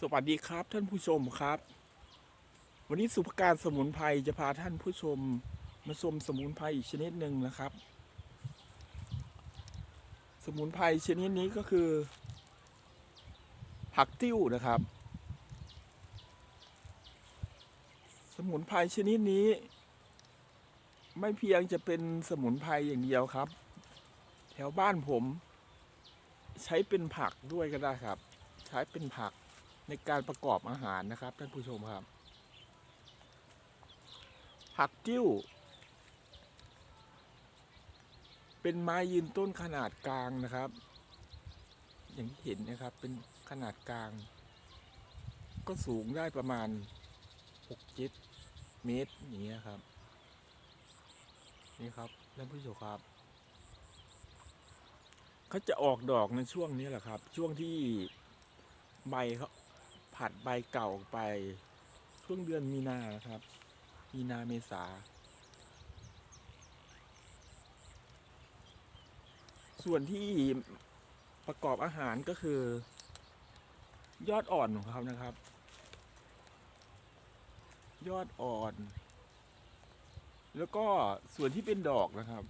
สวัสดีครับท่านผู้ชมครับ วันนี้สุภการสมุนไพรจะพาท่านผู้ชมมาชมสมุนไพรอีกชนิดหนึ่งนะครับ สมุนไพรชนิดนี้ก็คือ ผักติ้วนะครับ สมุนไพรชนิดนี้ ไม่เพียงจะเป็นสมุนไพรอย่างเดียวครับ แถวบ้านผม ใช้เป็นผักด้วยก็ได้ครับ ใช้เป็นผัก ในการประกอบอาหารนะครับท่านผู้ชมครับ ผักกิ้ว เป็นไม้ยืนต้นขนาดกลางนะครับ อย่างที่เห็นนะครับเป็นขนาดกลาง ก็สูงได้ประมาณ6 7เมตรอย่างเงี้ยครับ นี่ครับท่านผู้ชมครับเขาจะออกดอกในช่วงนี้แหละครับ ช่วงที่ใบเขา ผัดใบเก่าออกไปช่วงเดือนมีนานะครับ มีนาเมษา ส่วนที่ประกอบอาหารก็คือ ยอดอ่อนของเขานะครับ ยอดอ่อน แล้วก็ส่วนที่เป็นดอกนะครับ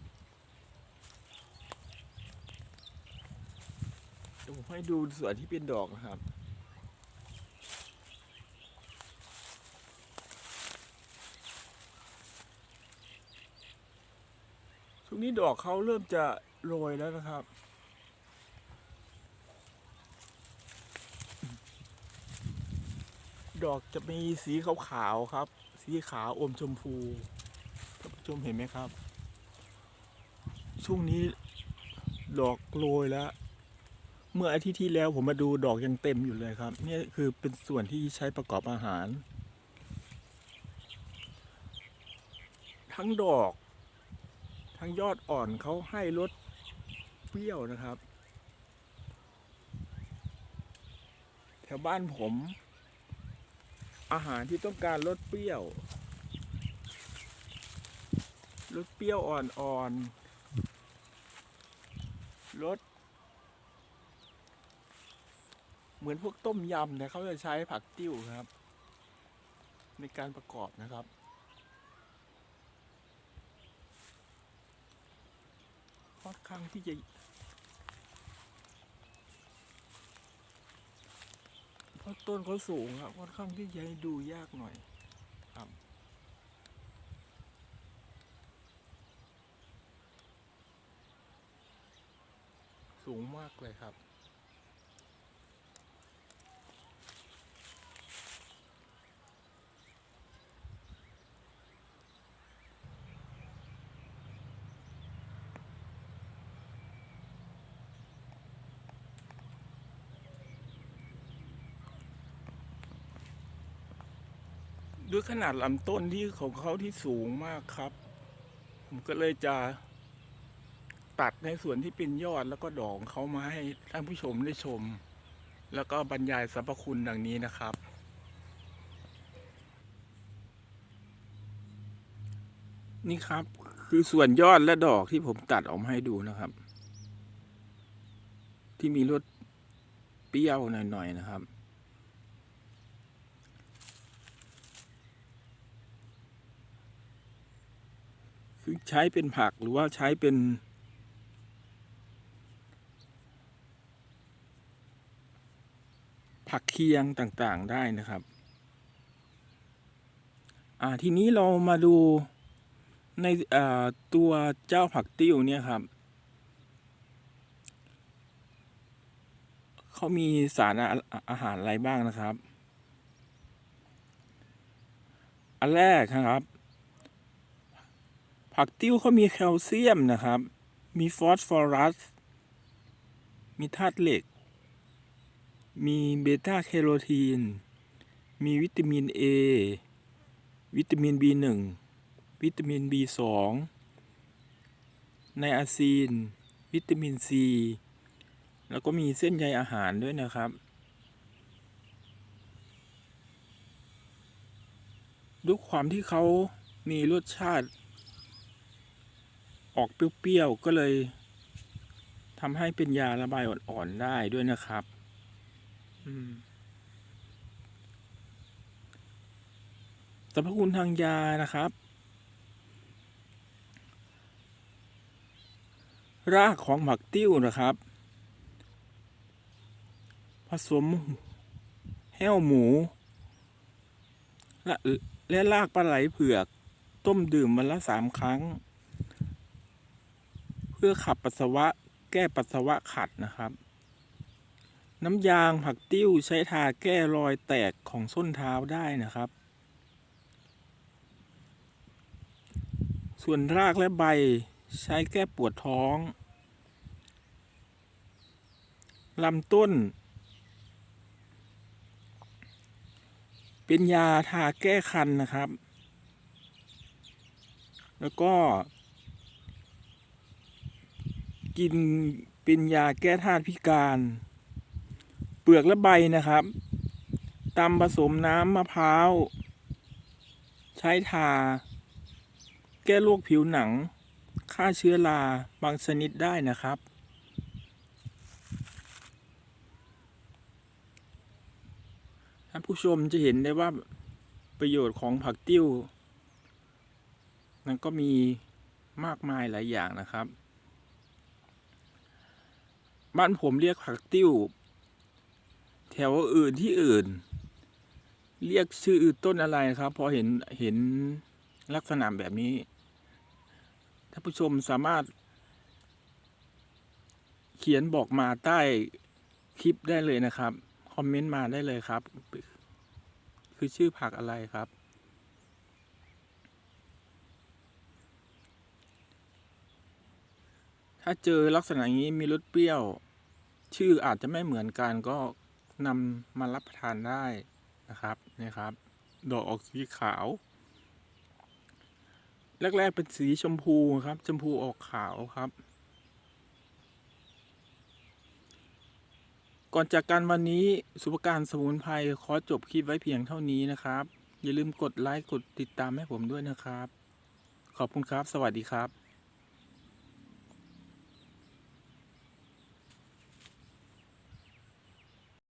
เดี๋ยวผมให้ดูส่วนที่เป็นดอกนะครับ ช่วงนี้ดอกเขาเริ่มจะโรยแล้วนะครับ ดอกจะมีสีขาวๆครับ สีขาวอมชมพูท่านผู้ชมเห็นไหมครับ ช่วงนี้ดอกโรยแล้ว เมื่ออาทิตย์ที่แล้วผมมาดูดอกยังเต็มอยู่เลยครับเนี่ยคือเป็นส่วนที่ใช้ประกอบอาหาร ทั้งดอก ทั้งยอดอ่อนเขาให้รสเปรี้ยวนะครับ แถวบ้านผม อาหารที่ต้องการรสเปรี้ยวรสเปรี้ยวอ่อนๆรสเหมือนพวกต้มยำเนี่ยเขาจะใช้ผักติ้วครับ ในการประกอบนะครับ ค่อนข้างที่จะเพราะต้นเขาสูงครับค่อนข้างที่จะให้ดูยากหน่อยครับสูงมากเลยครับ ด้วยขนาดลำต้นที่ของเขาที่สูงมากครับ ผมก็เลยจะตัดในส่วนที่เป็นยอดแล้วก็ดอกเขามาให้ท่านผู้ชมได้ชม แล้วก็บรรยายสรรพคุณดังนี้นะครับ นี่ครับคือส่วนยอดและดอกที่ผมตัดออกมาให้ดูนะครับ ที่มีรสเปรี้ยวหน่อยๆนะครับ คือใช้เป็นผักหรือว่าใช้เป็น ผักเคียงต่างๆได้นะครับ อ่าทีนี้เรามาดูในอ่าตัวเจ้าผักติ้วเนี่ยครับเขามีสารอาอาหารอะไรบ้างนะครับ อันแรกนะครับ ผักติ้วเขามีแคลเซียมนะครับ มีฟอสฟอรัส มีธาตุเหล็ก มีเบต้าแคโรทีน มีวิตามิน A วิตามิน B1 วิตามิน B2 ไนอาซีน วิตามิน C แล้วก็มีเส้นใยอาหารด้วยนะครับ ด้วยความที่เขามีรสชาติ ออกเปรี้ยวๆก็เลยทำให้เป็นยาระบายอ่อนๆได้ด้วยนะครับสรรพคุณทางยานะครับ รากของผักติ้วนะครับ ผสมแห้วหมู และและรากปลาไหลเผือก ต้มดื่มวันละสามครั้ง พื่อขับปัสสาวะแก้ปัสสาวะขัดนะครับ น้ำยางผักติ้วใช้ทาแก้รอยแตกของส้นเท้าได้นะครับ ส่วนรากและใบใช้แก้ปวดท้องลำต้น เป็นยาทาแก้คันนะครับ แล้วก็ กินเป็นยาแก้ธาตุพิการ เปลือกและใบนะครับตำผสมน้ำมะพร้าว ใช้ทา แก้โรคผิวหนัง ฆ่าเชื้อราบางชนิดได้นะครับ ท่านผู้ชมจะเห็นได้ว่าประโยชน์ของผักติ้วมันก็มีมากมายหลายอย่างนะครับ บ้านผมเรียกผักติ้ว แถวอื่นที่อื่น เรียกชื่อต้นอะไรครับ พอเห็นเห็นลักษณะแบบนี้ท่านผู้ชมสามารถ เขียนบอกมาใต้คลิปได้เลยนะครับ คอมเมนต์มาได้เลยครับ คือชื่อผักอะไรครับ ถ้าเจอลักษณะอย่างนี้มีรสเปรี้ยว ชื่ออาจจะไม่เหมือนกันก็นำมารับประทานได้นะครับนี่ครับ ดอกออกสีขาว แรกๆเป็นสีชมพูครับ ชมพูออกขาวครับ ก่อนจากกันวันนี้สุภการสมุนไพรขอจบคลิปไว้เพียงเท่านี้นะครับ อย่าลืมกดไลค์กดติดตามให้ผมด้วยนะครับ ขอบคุณครับ สวัสดีครับ